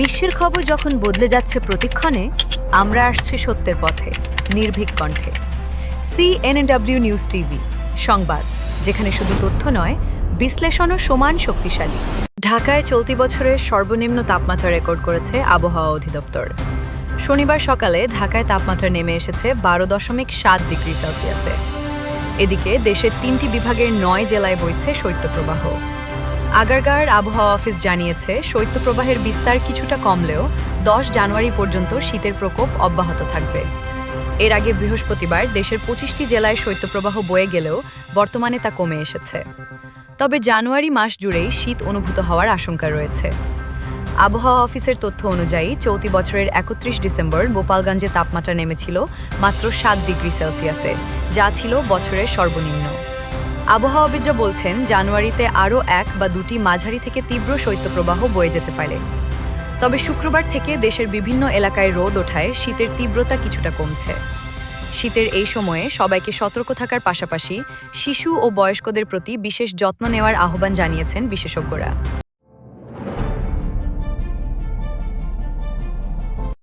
বিশ্বের খবর যখন বদলে যাচ্ছে প্রতিক্ষণে, আমরা আসছি সত্যের পথে, নির্ভীক কণ্ঠে। সিএনএডব্লিউ নিউজ টিভি সংবাদ, যেখানে শুধু তথ্য নয়, বিশ্লেষণও সমান শক্তিশালী। ঢাকায় চলতি বছরের সর্বনিম্ন তাপমাত্রা রেকর্ড করেছে আবহাওয়া অধিদপ্তর। শনিবার সকালে ঢাকায় তাপমাত্রা নেমে এসেছে বারো দশমিক সাত ডিগ্রি সেলসিয়াসে। এদিকে দেশের তিনটি বিভাগের নয় জেলায় বইছে শৈত্যপ্রবাহ। আগারগাঁর আবহাওয়া অফিস জানিয়েছে, শৈত্যপ্রবাহের বিস্তার কিছুটা কমলেও দশ জানুয়ারি পর্যন্ত শীতের প্রকোপ অব্যাহত থাকবে। এর আগে বৃহস্পতিবার দেশের পঁচিশটি জেলায় শৈত্যপ্রবাহ বয়ে গেলেও বর্তমানে তা কমে এসেছে। তবে জানুয়ারি মাস জুড়েই শীত অনুভূত হওয়ার আশঙ্কা রয়েছে। আবহাওয়া অফিসের তথ্য অনুযায়ী চলতি বছরের একত্রিশ ডিসেম্বর গোপালগঞ্জে তাপমাত্রা নেমেছিল মাত্র সাত ডিগ্রি সেলসিয়াসে, যা ছিল বছরের সর্বনিম্ন। আবহাওয়াবিদরা বলছেন, জানুয়ারিতে আরও এক বা দুটি মাঝারি থেকে তীব্র শৈত্যপ্রবাহ বয়ে যেতে পারে। তবে শুক্রবার থেকে দেশের বিভিন্ন এলাকায় রোদ ওঠায় শীতের তীব্রতা কিছুটা কমছে। শীতের এই সময়ে সবাইকে সতর্ক থাকার পাশাপাশি শিশু ও বয়স্কদের প্রতি বিশেষ যত্ন নেওয়ার আহ্বান জানিয়েছেন বিশেষজ্ঞরা।